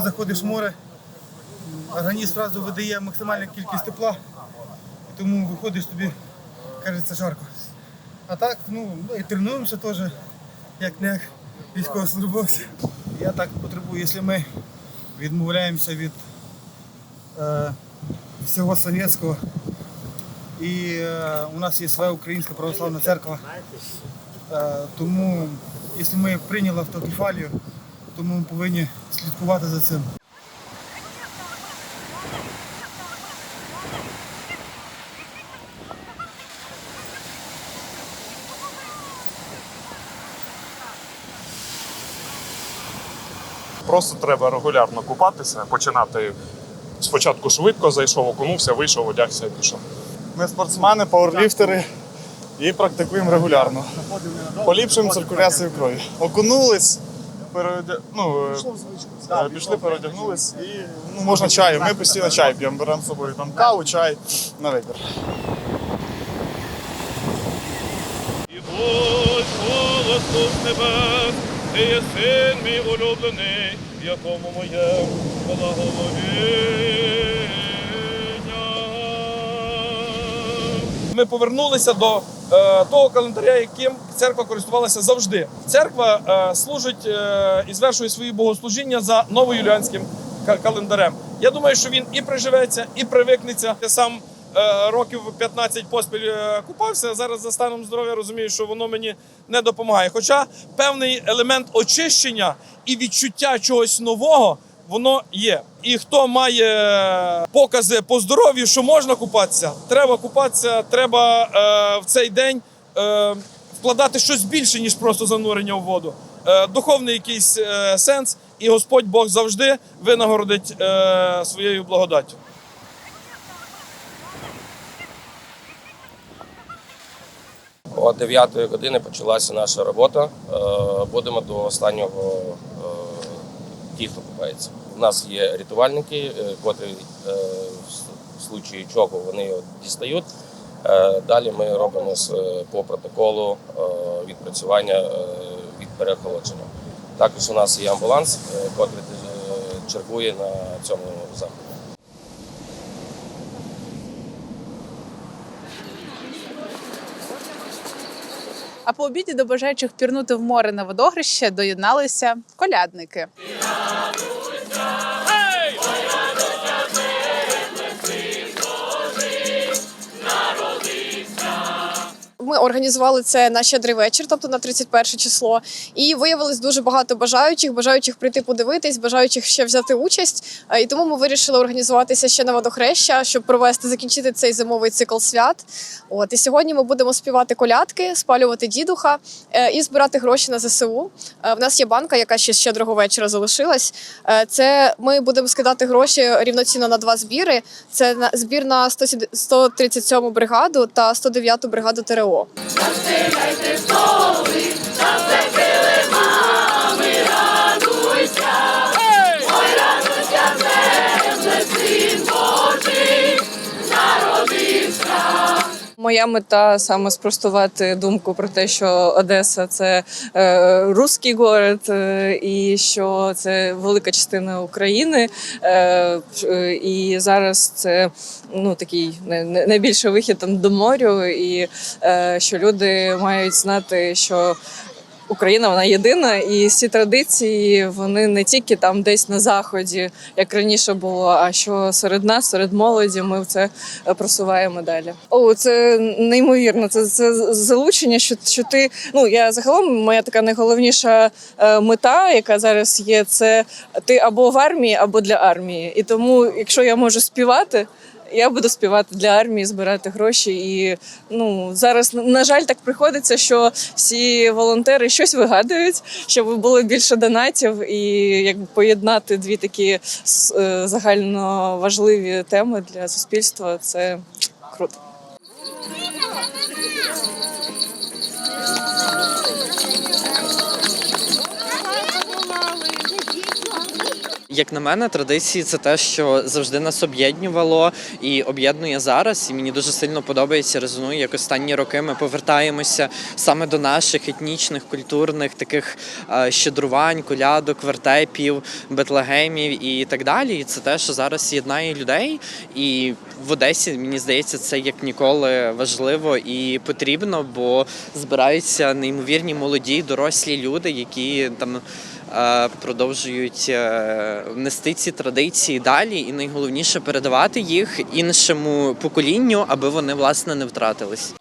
коли заходиш в море, організм одразу видає максимальну кількість тепла, і тому виходиш тобі, кажеться, жарко. А так, ну, і тренуємося теж, як не військовослужбовці. Я так потребую, якщо ми відмовляємося від е, всього совєтського, і е, у нас є своя українська православна церква. Е, тому, якщо ми прийняли автокефалію, то ми повинні слідкувати за цим. Просто треба регулярно купатися, починати спочатку швидко, зайшов, окунувся, вийшов, одягся і пішов. Ми спортсмени, пауерліфтери і практикуємо регулярно. Поліпшуємо циркуляцію крові. Окунулись, переодя... ну, е, пішли, переодягнулись і ну, можна чаю. Ми постійно чай п'ємо, беремо з собою там каву, чай на вибір. І ось голос з небес, ти є син мій улюблений, якому моє благовоління. Ми повернулися до е, того календаря, яким церква користувалася завжди. Церква е, служить е, і звершує свої богослужіння за новоюліанським ка- календарем. Я думаю, що він і приживеться, і привикнеться. Я сам е, років 15 поспіль е, купався. Зараз за станом здоров'я розумію, що воно мені не допомагає. Хоча певний елемент очищення і відчуття чогось нового. Воно є. І хто має покази по здоров'ю, що можна купатися, треба купатися, треба е, в цей день е, вкладати щось більше, ніж просто занурення в воду. Е, духовний якийсь е, сенс, і Господь Бог завжди винагородить е, своєю благодаттю. О 9 години почалася наша робота. Будемо до останнього ті, хто купається. У нас є рятувальники, котрі в случаї чого вони дістають. Е, Далі ми робимо з- по протоколу е, відпрацювання е, від переохолодження. Також у нас є амбуланс, е, е, чергує на цьому заході. А по обіді до бажаючих пірнути в море на водогрище доєдналися колядники. Ми організували це на щедрий вечір, тобто на 31 число, і виявилось дуже багато бажаючих, бажаючих прийти подивитись, бажаючих ще взяти участь. Е, І тому ми вирішили організуватися ще на водохреща, щоб провести закінчити цей зимовий цикл свят. От і сьогодні ми будемо співати колядки, спалювати дідуха е, і збирати гроші на ЗСУ. Е, В нас є банка, яка ще щедрого вечора залишилась. Це ми будемо скидати гроші рівноцінно на два збіри. Це збір на 137 бригаду та 109 бригаду ТРО. ППО. Застеляйте столи, Моя мета саме спростувати думку про те, що Одеса це е, руський город, е, і що це велика частина України. Е, е, і зараз це ну такий найбільший вихід там до морю, і е, що люди мають знати, що Україна вона єдина, і всі традиції вони не тільки там десь на заході, як раніше було, а що серед нас, серед молоді, ми це е, просуваємо далі. О, це неймовірно. Це, це залучення, що, що ти ну я загалом моя така найголовніша е, мета, яка зараз є, це ти або в армії, або для армії. І тому, якщо я можу співати. Я буду співати для армії, збирати гроші. І ну зараз на жаль так приходиться, що всі волонтери щось вигадують, щоб було більше донатів, і якби поєднати дві такі е, загально важливі теми для суспільства. Це круто. Як на мене, традиції це те, що завжди нас об'єднувало і об'єднує зараз. І мені дуже сильно подобається, резонує, як останні роки ми повертаємося саме до наших етнічних, культурних таких е, щедрувань, колядок, вертепів, бетлегемів і так далі. І це те, що зараз єднає людей. І в Одесі мені здається, це як ніколи важливо і потрібно, бо збираються неймовірні молоді, дорослі люди, які там. Е, Продовжують е, нести ці традиції далі, і найголовніше передавати їх іншому поколінню, аби вони власне не втратились.